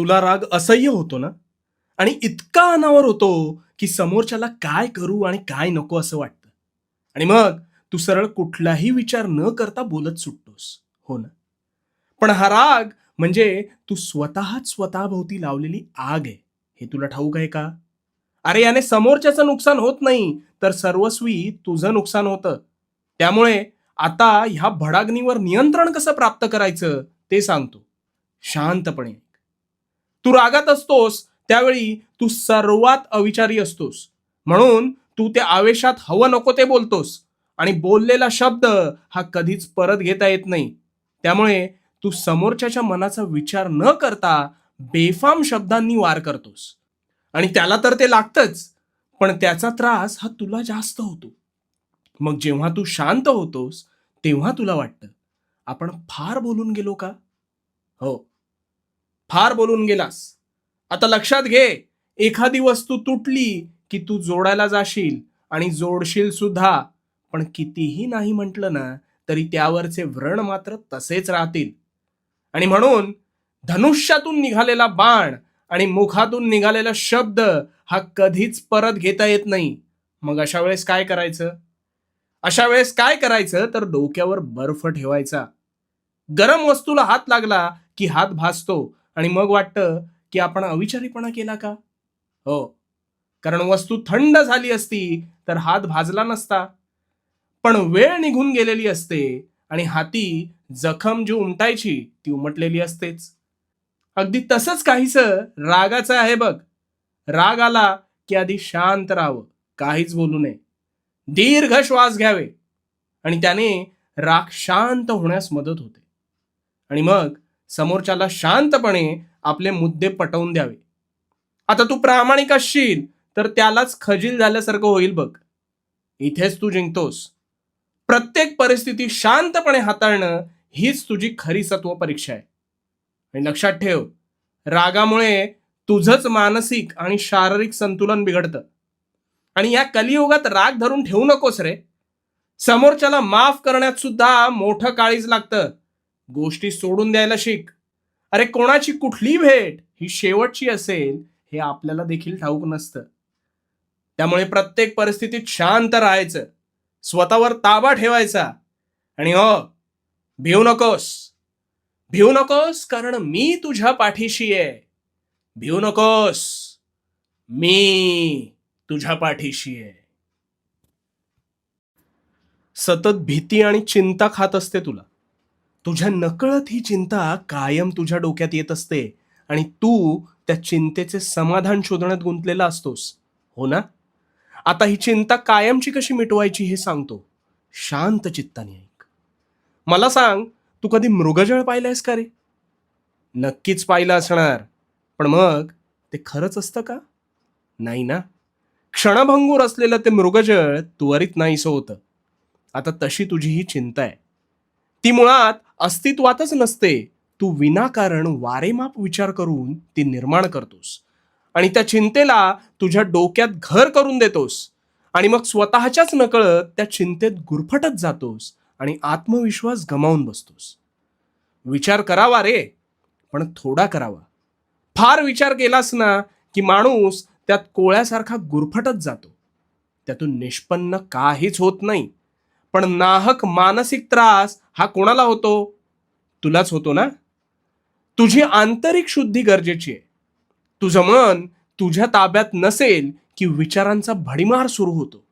तुला राग असह्य होतो ना? आणि इतका अनावर होतो की समोरच्याला काय करू आणि काय नको असं वाटतं. आणि मग तू सरळ कुठलाही विचार न करता बोलत सुटतोस. हो ना? पण हा राग म्हणजे तू स्वतःच स्वतःभोवती लावलेली आग आहे. हे तुला ठाऊक आहे का? अरे याने समोरच्याचं नुकसान होत नाही तर सर्वस्वी तुझं नुकसान होतं. त्यामुळे आता ह्या भडाग्नीवर नियंत्रण कसं प्राप्त करायचं ते सांगतो. शांतपणे. तू रागात असतोस त्यावेळी तू सर्वात अविचारी असतोस. म्हणून तू त्या आवेशात हवं नको ते बोलतोस. आणि बोललेला शब्द हा कधीच परत घेता येत नाही. त्यामुळे तू समोरच्याच्या मनाचा विचार न करता बेफाम शब्दांनी वार करतोस. आणि त्याला तर ते लागतंच पण त्याचा त्रास हा तुला जास्त होतो. मग जेव्हा तू शांत होतोस तेव्हा तुला वाटतं आपण फार बोलून गेलो का? हो. फार बोलून गेलास. आता लक्षात घे एखादी वस्तू तुटली की तू जोडायला जाशील आणि जोडशील सुद्धा. पण कितीही नाही म्हटलं ना तरी त्यावरचे व्रण मात्र तसेच राहतील. आणि म्हणून धनुष्यातून निघालेला बाण आणि मुखातून निघालेला शब्द हा कधीच परत घेता येत नाही. मग अशा वेळेस काय करायचं? अशा वेळेस काय करायचं? तर डोक्यावर बर्फ ठेवायचा. गरम वस्तूला हात लागला की हात भासतो. आणि मग वाटतं की आपण अविचारीपणा केला का? हो. कारण वस्तू थंड झाली असती तर हात भाजला नसता. पण वेळ निघून गेलेली असते आणि हाती जखम जी उमटायची ती उमटलेली असतेच. अगदी तसंच काहीस रागाचं आहे बघ. राग आला की आधी शांत राहावं काहीच बोलू नये. दीर्घ श्वास घ्यावे. आणि त्याने राग शांत होण्यास मदत होते. आणि मग समोरच्याला शांतपणे आपले मुद्दे पटवून द्यावे. आता तू प्रामाणिक असशील तर त्यालाच खजील झाल्यासारखं होईल बघ. इथेच तू जिंकतोस. प्रत्येक परिस्थिती शांतपणे हाताळणं हीच तुझी खरी सत्व परीक्षा आहे. आणि लक्षात ठेव रागामुळे तुझंच मानसिक आणि शारीरिक संतुलन बिघडतं. आणि या कलियुगात राग धरून ठेवू नकोस रे. समोरच्याला माफ करण्यात सुद्धा मोठं काळीज लागतं. गोष्टी सोडून द्यायला शिक. अरे कोणाची कुठली भेट ही शेवटची असेल हे आपल्याला देखील ठाऊक नसतं. त्यामुळे प्रत्येक परिस्थितीत शांत राहायचं. स्वतःवर ताबा ठेवायचा. आणि हो भिवू नकोस. भिवू नकोस कारण मी तुझ्या पाठीशी आहे. भिवू नकोस. मी तुझ्या पाठीशी आहे. सतत भीती आणि चिंता खात असते तुला. तुझ्या नकळत ही चिंता कायम तुझ्या डोक्यात येत असते आणि तू त्या चिंतेचे समाधान शोधण्यात गुंतलेला असतोस. हो ना? आता ही चिंता कायमची कशी मिटवायची हे सांगतो. शांत चित्ताने ऐक. मला सांग तू कधी मृगजळ पाहिलंयस का रे? नक्कीच पाहिलं असणार. पण मग ते खरंच असतं का? नाही ना? क्षणभंगूर असलेलं ते मृगजळ त्वरित नाहीसं होतं. आता तशी तुझी ही चिंता आहे. ती मुळात अस्तित्वातच नसते. तू विनाकारण वारेमाप विचार करून ती निर्माण करतोस. आणि त्या चिंतेला तुझ्या डोक्यात घर करून देतोस. आणि मग स्वतःच्याच नकळत त्या चिंतेत गुरफटत जातोस आणि आत्मविश्वास गमावून बसतोस. विचार करावा रे पण थोडा करावा. फार विचार केलास ना की माणूस त्यात कोळ्यासारखा गुरफटत जातो. त्यातून निष्पन्न काहीच होत नाही. पण नाहक मानसिक त्रास हा कोणाला होतो? तुलाच होतो ना? तुझी आंतरिक शुद्धी गरजेची आहे. तुझं मन तुझ्या ताब्यात नसेल की विचारांचा भडीमार सुरू होतो.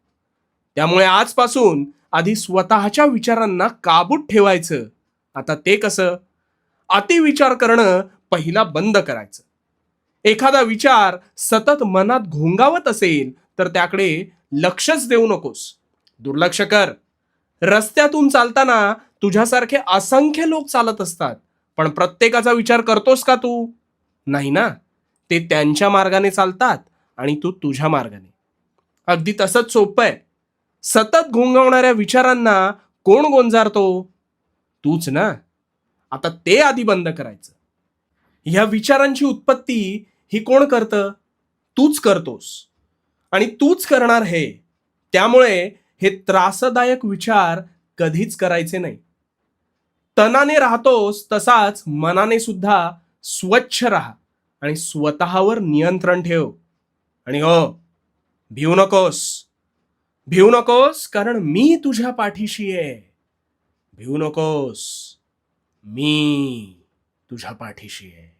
त्यामुळे आजपासून आधी स्वतःच्या विचारांना काबूत ठेवायचं. आता ते कसं? अतिविचार करणं पहिला बंद करायचं. एखादा विचार सतत मनात घोंगावत असेल तर त्याकडे लक्षच देऊ नकोस. दुर्लक्ष कर. रस्त्यातून चालताना तुझ्यासारखे असंख्य लोक चालत असतात. पण प्रत्येकाचा विचार करतोस का तू? नाही ना. ते त्यांच्या मार्गाने चालतात आणि तू तुझ्या मार्गाने. अगदी तसंच सोपं आहे. सतत घोंगवणाऱ्या विचारांना कोण गोंजारतो? तूच ना. आता ते आधी बंद करायचं. ह्या विचारांची उत्पत्ती ही कोण करतं? तूच करतोस. आणि तूच करणार हे. त्यामुळे हे त्रासदायक विचार कधीच करायचे नाही. तनाने राहतोस तसाच मनाने सुद्धा स्वच्छ राहा आणि स्वतःवर नियंत्रण ठेव. आणि हो भिवू नकोस. भिवू नकोस कारण मी तुझ्या पाठीशी आहे. भिवू नकोस. मी तुझ्या पाठीशी आहे.